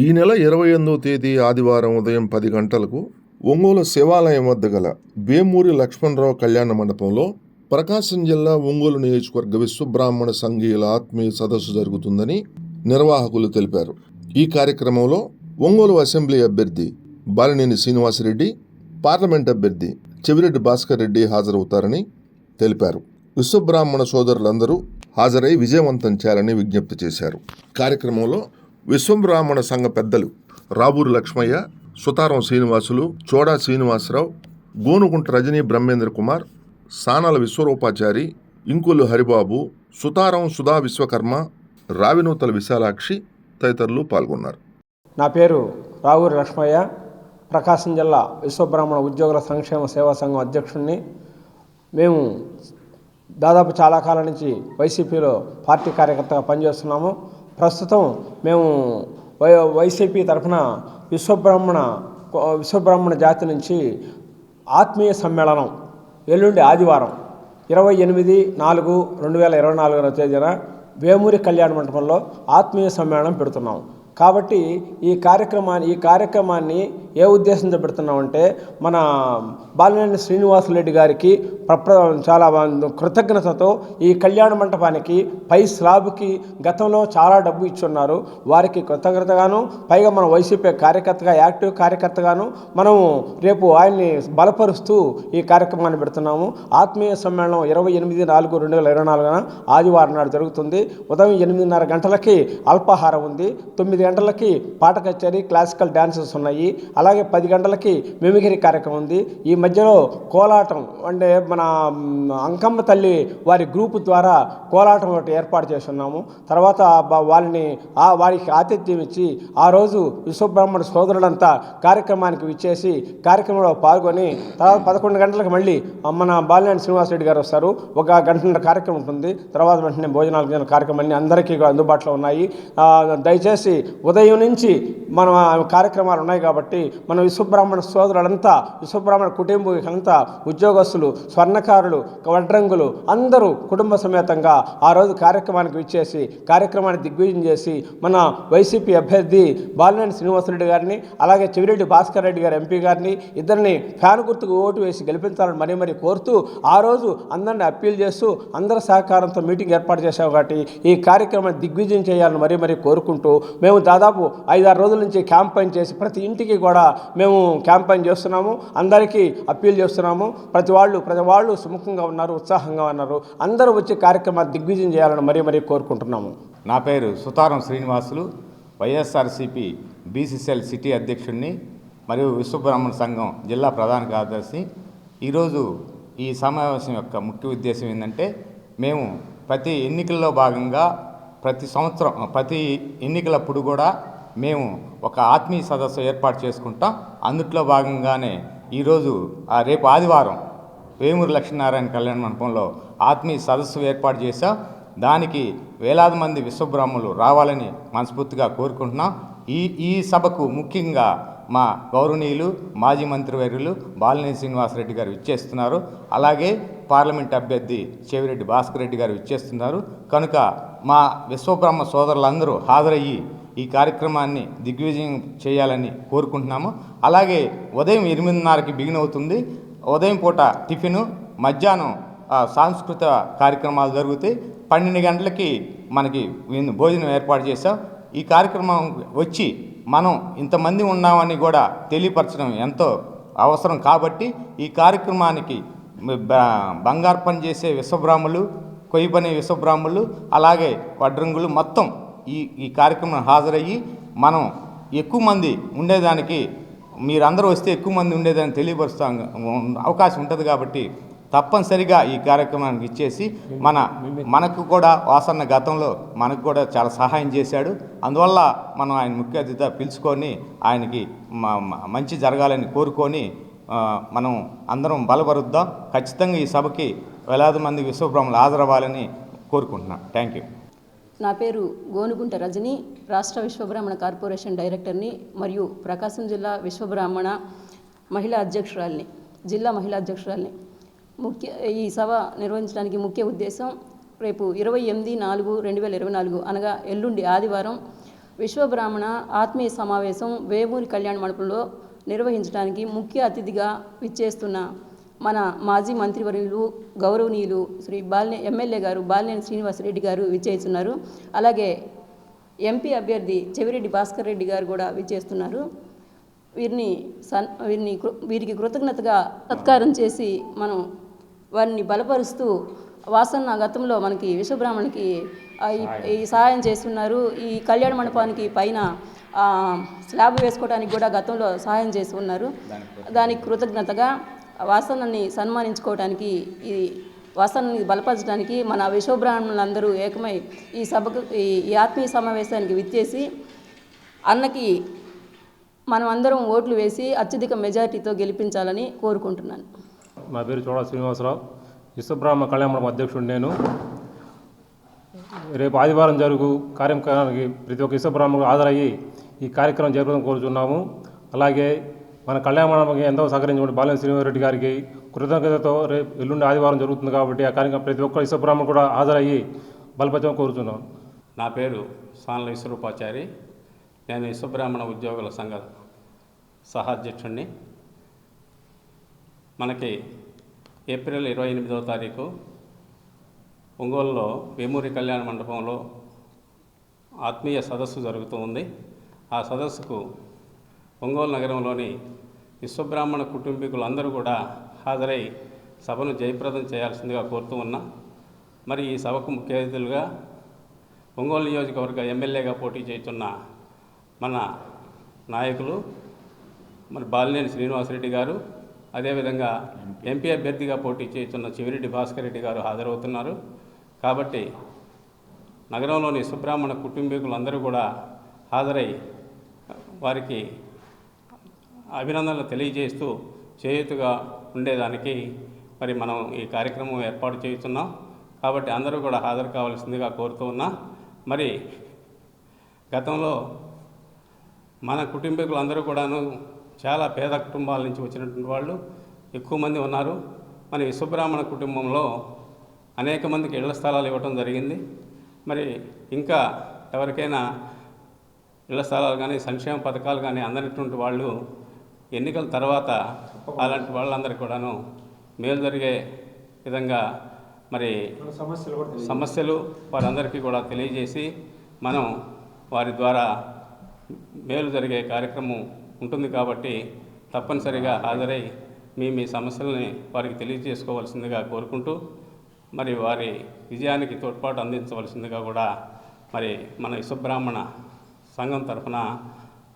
ఈ నెల ఇరవై ఎనిమిదవ తేదీ ఆదివారం ఉదయం పది గంటలకు ఒంగోలు శివాలయం వద్ద గల వేమూరి లక్ష్మణరావు కళ్యాణ మండపంలో ప్రకాశం జిల్లా ఒంగోలు నియోజకవర్గ విశ్వబ్రాహ్మణ సంఘీయుల ఆత్మీయ సదస్సు జరుగుతుందని నిర్వాహకులు తెలిపారు. ఈ కార్యక్రమంలో ఒంగోలు అసెంబ్లీ అభ్యర్థి బాలినేని శ్రీనివాసరెడ్డి పార్లమెంట్ అభ్యర్థి చెవిరెడ్డి భాస్కర్ రెడ్డి హాజరవుతారని తెలిపారు. విశ్వబ్రాహ్మణ సోదరులందరూ హాజరై విజయవంతం చేయాలని విజ్ఞప్తి చేశారు. కార్యక్రమంలో విశ్వబ్రాహ్మణ సంఘ పెద్దలు రాబూరు లక్ష్మయ్య సుతారం శ్రీనివాసులు చోడా శ్రీనివాసరావు గోనుగుంట రజనీ బ్రహ్మేంద్ర కుమార్ సానాల విశ్వరూపాచారి ఇంకులు హరిబాబు సుతారం సుధా విశ్వకర్మ రావినూతల విశాలాక్షి తదితరులు పాల్గొన్నారు. నా పేరు రావూరి లక్ష్మయ్య. ప్రకాశం జిల్లా విశ్వబ్రాహ్మణ ఉద్యోగుల సంక్షేమ సేవా సంఘం అధ్యక్షుడిని మేము దాదాపు చాలా కాలం నుంచి వైసీపీలో పార్టీ కార్యకర్తగా పనిచేస్తున్నాము. ప్రస్తుతం మేము వై వైసీపీ తరఫున విశ్వబ్రాహ్మణ విశ్వబ్రాహ్మణ జాతి నుంచి ఆత్మీయ సమ్మేళనం ఎల్లుండి ఆదివారం ఇరవై ఎనిమిది నాలుగు రెండు వేల ఇరవై నాలుగవ తేదీన వేమూరి కళ్యాణ మండపంలో ఆత్మీయ సమ్మేళనం పెడుతున్నాం. కాబట్టి ఈ కార్యక్రమాన్ని ఈ కార్యక్రమాన్ని ఏ ఉద్దేశంతో పెడుతున్నామంటే మన బాలినేని శ్రీనివాసరెడ్డి గారికి ప్రప్ర చాలా కృతజ్ఞతతో ఈ కళ్యాణ మంటపానికి పై స్లాబ్కి గతంలో చాలా డబ్బు ఇచ్చున్నారు. వారికి కృతజ్ఞతగాను పైగా మన వైసీపీ కార్యకర్తగా యాక్టివ్ కార్యకర్తగాను మనము రేపు ఆయన్ని బలపరుస్తూ ఈ కార్యక్రమాన్ని పెడుతున్నాము. ఆత్మీయ సమ్మేళనం ఇరవై ఎనిమిది నాలుగు రెండు వేల ఇరవై నాలుగున ఆదివారం నాడు జరుగుతుంది. ఉదయం ఎనిమిదిన్నర గంటలకి అల్పాహారం ఉంది. తొమ్మిది గంటలకి పాట కచేరీ క్లాసికల్ డ్యాన్సెస్ ఉన్నాయి. అలాగే పది గంటలకి మిమిగిరి కార్యక్రమం ఉంది. ఈ మధ్యలో కోలాటం అంటే మన అంకమ్మ తల్లి వారి గ్రూపు ద్వారా కోలాటం ఒకటి ఏర్పాటు చేస్తున్నాము. తర్వాత వాళ్ళని ఆ వారికి ఆతిథ్యం ఇచ్చి ఆ రోజు విశ్వబ్రాహ్మణ సోదరులంతా కార్యక్రమానికి విచ్చేసి కార్యక్రమంలో పాల్గొని తర్వాత పదకొండు గంటలకు మళ్ళీ మన బాలినేని శ్రీనివాసరెడ్డి గారు వస్తారు. ఒక గంట కార్యక్రమం ఉంటుంది. తర్వాత వెంటనే భోజనాలు కార్యక్రమాన్ని అందరికీ అందుబాటులో ఉన్నాయి. దయచేసి ఉదయం నుంచి మన కార్యక్రమాలు ఉన్నాయి కాబట్టి మన విశ్వబ్రాహ్మణ సోదరులంతా విశ్వబ్రాహ్మణ కుటుంబీకులంతా ఉద్యోగస్తులు స్వర్ణకారులు వడ్రంగులు అందరూ కుటుంబ సమేతంగా ఆ రోజు కార్యక్రమానికి విచ్చేసి కార్యక్రమాన్ని దిగ్విజయం చేసి మన వైసీపీ అభ్యర్థి బాలినేని శ్రీనివాసరెడ్డి గారిని అలాగే చెవిరెడ్డి భాస్కర్ రెడ్డి గారి ఎంపీ గారిని ఇద్దరిని ఫ్యాన్ గుర్తుకు ఓటు వేసి గెలిపించాలని మరీ మరీ కోరుతూ ఆ రోజు అందరిని అప్పీల్ చేస్తూ అందరి సహకారంతో మీటింగ్ ఏర్పాటు చేశాం కాబట్టి ఈ కార్యక్రమాన్ని దిగ్విజయం చేయాలని మరీ మరీ కోరుకుంటూ మేము దాదాపు ఐదారు రోజుల నుంచి క్యాంపెయిన్ చేసి ప్రతి ఇంటికి కూడా మేము క్యాంపెయిన్ చేస్తున్నాము. అందరికీ అప్పీల్ చేస్తున్నాము. ప్రతి వాళ్ళు ప్రతి వాళ్ళు సుముఖంగా ఉన్నారు ఉత్సాహంగా ఉన్నారు. అందరూ వచ్చి కార్యక్రమాన్ని దిగ్విజయం చేయాలని మరీ మరీ కోరుకుంటున్నాము. నా పేరు Sutharam Srinivasulu YSRCP BCCL city అధ్యక్షుడిని మరియు విశ్వబ్రాహ్మణ సంఘం జిల్లా ప్రధాన కార్యదర్శి. ఈరోజు ఈ సమావేశం యొక్క ముఖ్య ఉద్దేశం ఏంటంటే మేము ప్రతి ఎన్నికల్లో భాగంగా ప్రతి సంవత్సరం ప్రతి ఎన్నికలప్పుడు కూడా మేము ఒక ఆత్మీయ సదస్సు ఏర్పాటు చేసుకుంటాం. అందుట్లో భాగంగానే ఈరోజు ఆ రేపు ఆదివారం వేమూరు లక్ష్మీనారాయణ కళ్యాణ మండపంలో ఆత్మీయ సదస్సు ఏర్పాటు చేశాం. దానికి వేలాది మంది విశ్వబ్రాహ్మణులు రావాలని మనస్ఫూర్తిగా కోరుకుంటున్నాం. ఈ ఈ సభకు ముఖ్యంగా మా గౌరవనీయులు మాజీ మంత్రివర్యులు బాలినేని శ్రీనివాసరెడ్డి గారు ఇచ్చేస్తున్నారు అలాగే పార్లమెంట్ అభ్యర్థి చెవిరెడ్డి భాస్కర్ రెడ్డి గారు ఇచ్చేస్తున్నారు కనుక మా విశ్వబ్రహ్మ సోదరులందరూ హాజరయ్యి ఈ కార్యక్రమాన్ని దిగ్విజయం చేయాలని కోరుకుంటున్నాము. అలాగే ఉదయం ఎనిమిదిన్నరకి బిగిన్ అవుతుంది. ఉదయం పూట టిఫిను మధ్యాహ్నం సాంస్కృతిక కార్యక్రమాలు జరుగుతాయి. పన్నెండు గంటలకి మనకి భోజనం ఏర్పాటు చేశాం. ఈ కార్యక్రమం వచ్చి మనం ఇంతమంది ఉన్నామని కూడా తెలియపరచడం ఎంతో అవసరం కాబట్టి ఈ కార్యక్రమానికి బంగారు పని చేసే విశ్వబ్రాహ్మలు కొయ్యి పని విశ్వబ్రాహ్మణులు అలాగే వడ్రంగులు మొత్తం ఈ ఈ కార్యక్రమం హాజరయ్యి మనం ఎక్కువ మంది ఉండేదానికి మీరందరూ వస్తే ఎక్కువ మంది ఉండేదాన్ని తెలియపరుస్తాం అవకాశం ఉంటుంది కాబట్టి తప్పనిసరిగా ఈ కార్యక్రమానికి ఇచ్చేసి మన మనకు కూడా వాసన్న గతంలో మనకు కూడా చాలా సహాయం చేశాడు. అందువల్ల మనం ఆయన ముఖ్య అతిథిగా పిలుచుకొని ఆయనకి మంచి జరగాలని కోరుకొని మనం అందరం బలపరుద్దాం. ఖచ్చితంగా ఈ సభకి వేలాది మంది విశ్వబ్రహ్మలు హాజరవ్వాలని కోరుకుంటున్నాను థ్యాంక్ యూ. నా పేరు గోనుగుంట రజని రాష్ట్ర విశ్వబ్రాహ్మణ కార్పొరేషన్ డైరెక్టర్ని మరియు ప్రకాశం జిల్లా విశ్వబ్రాహ్మణ మహిళా అధ్యక్షురాలిని జిల్లా మహిళా అధ్యక్షురాల్ని. ముఖ్య ఈ సభ నిర్వహించడానికి ముఖ్య ఉద్దేశం రేపు ఇరవై ఎనిమిది నాలుగు రెండు వేల ఇరవై నాలుగు అనగా ఎల్లుండి ఆదివారం విశ్వబ్రాహ్మణ ఆత్మీయ సమావేశం వేమూరి కళ్యాణ మండపంలో నిర్వహించడానికి ముఖ్య అతిథిగా విచ్చేస్తున్న మన మాజీ మంత్రివర్యులు గౌరవనీయులు శ్రీ బాలినే ఎమ్మెల్యే గారు బాలినేని శ్రీనివాసరెడ్డి గారు విచ్చేస్తున్నారు. అలాగే ఎంపీ అభ్యర్థి చెవిరెడ్డి భాస్కర్ రెడ్డి గారు కూడా విచ్చేస్తున్నారు. వీరిని సన్ వీరిని కృ- వీరికి కృతజ్ఞతగా సత్కారం చేసి మనం వారిని బలపరుస్తూ వాసన్న గతంలో మనకి విశ్వబ్రాహ్మణికి ఈ- సహాయం చేస్తున్నారు. ఈ కళ్యాణ మండపానికి పైన స్లాబ్ వేసుకోవడానికి కూడా గతంలో సహాయం చేసి ఉన్నారు. దానికి కృతజ్ఞతగా వాసన్నని సన్మానించుకోవడానికి ఈ వాసనని బలపరచడానికి మన విశ్వబ్రాహ్మణులందరూ ఏకమై ఈ సభకు ఈ ఈ ఆత్మీయ సమావేశానికి విచ్చేసి అన్నకి మనం అందరం ఓట్లు వేసి అత్యధిక మెజారిటీతో గెలిపించాలని కోరుకుంటున్నాను. నా పేరు చోడా శ్రీనివాసరావు. విశ్వబ్రాహ్మణ కళ్యాణం అధ్యక్షుడు నేను. రేపు ఆదివారం జరుగు కార్యక్రమానికి ప్రతి ఒక్క విశ్వబ్రాహ్మణుడు హాజరయ్యి ఈ కార్యక్రమం జరపడం కోరుచున్నాము. అలాగే మన కళ్యాణకి ఎంతో సహకరించిన బాలన శ్రీనివాసరెడ్డి గారికి కృతజ్ఞతతో రేపు ఎల్లుండి ఆదివారం జరుగుతుంది కాబట్టి ఆ కార్యక్రమం ప్రతి ఒక్క విశ్వబ్రాహ్మణుడు కూడా హాజరయ్యి బలపరచడం కోరుచున్నాం. నా పేరు సాన్ల విశ్వరూపాచారి నేను విశ్వబ్రాహ్మణ ఉద్యోగుల సంఘ సహాధ్యక్షుణ్ణి మనకి ఏప్రిల్ ఇరవై ఎనిమిదవ తారీఖు ఒంగోలులో వేమూరి కళ్యాణ మండపంలో ఆత్మీయ సదస్సు జరుగుతూ ఉంది. ఆ సదస్సుకు ఒంగోలు నగరంలోని విశ్వబ్రాహ్మణ కుటుంబీకులందరూ కూడా హాజరై సభను జయప్రదం చేయాల్సిందిగా కోరుతూ ఉన్నా. మరి ఈ సభకు ముఖ్య అతిథులుగా ఒంగోలు నియోజకవర్గ ఎమ్మెల్యేగా పోటీ చేస్తున్న మన నాయకులు మరి బాలినేని శ్రీనివాసరెడ్డి గారు అదేవిధంగా ఎంపీ అభ్యర్థిగా పోటీ చేస్తున్న చివిరెడ్డి భాస్కర్ రెడ్డి గారు హాజరవుతున్నారు. కాబట్టి నగరంలోని సుబ్రాహ్మణ కుటుంబీకులందరూ కూడా హాజరై వారికి అభినందనలు తెలియజేస్తూ చేయుతుగా ఉండేదానికి మరి మనం ఈ కార్యక్రమం ఏర్పాటు చేస్తున్నాం. కాబట్టి అందరూ కూడా హాజరు కావాల్సిందిగా కోరుతూ ఉన్నా. మరి గతంలో మన కుటుంబీకులందరూ కూడాను చాలా పేద కుటుంబాల నుంచి వచ్చినటువంటి వాళ్ళు ఎక్కువ మంది ఉన్నారు. మన విశ్వబ్రాహ్మణ కుటుంబంలో అనేక మందికి ఇళ్ళ స్థలాలు ఇవ్వటం జరిగింది. మరి ఇంకా ఎవరికైనా ఇళ్ళ స్థలాలు కానీ సంక్షేమ పథకాలు కానీ అందనటువంటి వాళ్ళు ఎన్నికల తర్వాత అలాంటి వాళ్ళందరికీ కూడాను మేలు జరిగే విధంగా మరి సమస్యలు వారందరికీ కూడా తెలియజేసి మనం వారి ద్వారా మేలు జరిగే కార్యక్రమం ఉంటుంది కాబట్టి తప్పనిసరిగా హాజరై మీ మీ సమస్యల్ని వారికి తెలియజేసుకోవాల్సిందిగా కోరుకుంటూ మరి వారి విజయానికి తోడ్పాటు అందించవలసిందిగా కూడా మరి మన విశ్వబ్రాహ్మణ సంఘం తరఫున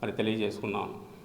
మరి తెలియజేసుకున్నాను